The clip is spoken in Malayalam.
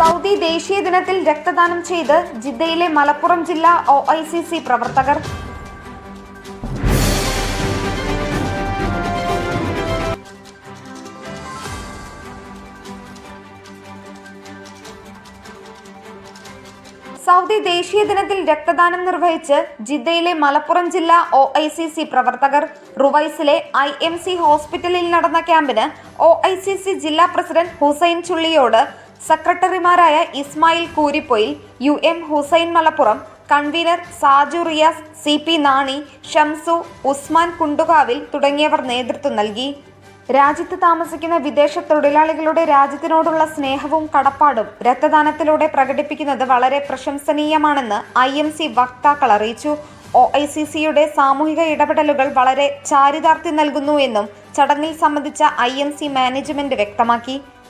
സൗദി ദേശീയ ദിനത്തിൽ രക്തദാനം ചെയ്ത് ജിദ്ദയിലെ മലപ്പുറം ജില്ലാ ഒ ഐ സി സി പ്രവർത്തകർ. സൗദി ദേശീയ ദിനത്തിൽ രക്തദാനം നിർവഹിച്ച് ജിദ്ദയിലെ മലപ്പുറം ജില്ലാ ഒ ഐ സി സി പ്രവർത്തകർ. റുവൈസിലെ ഐ എം സി ഹോസ്പിറ്റലിൽ നടന്ന ക്യാമ്പിന് ഒ ഐ സി സി ജില്ലാ പ്രസിഡന്റ് ഹുസൈൻ ചുള്ളിയോട് സെക്രട്ടറിമാരായ Ismail Kooripoyil U M Hussain Malappuram convener Saju Riyas C P Nani Shamsu Usman Kundukavil തുടങ്ങിയവർ നേതൃത്വം നൽകി. രാജ്യത്ത് താമസിക്കുന്ന വിദേശ തൊഴിലാളികളുടെ രാജ്യത്തിനോടുള്ള സ്നേഹവും കടപ്പാടും രക്തദാനത്തിലൂടെ പ്രകടിപ്പിക്കുന്നത് വളരെ പ്രശംസനീയമാണെന്ന് ഐ എം സി വക്താക്കൾ അറിയിച്ചു. ഒ ഐ സി സിയുടെ സാമൂഹിക ഇടപെടലുകൾ വളരെ ചാരിതാർത്ഥ്യം നൽകുന്നുവെന്നും ചടങ്ങിൽ സംബന്ധിച്ച ഐ എം സി മാനേജ്മെന്റ് വ്യക്തമാക്കി.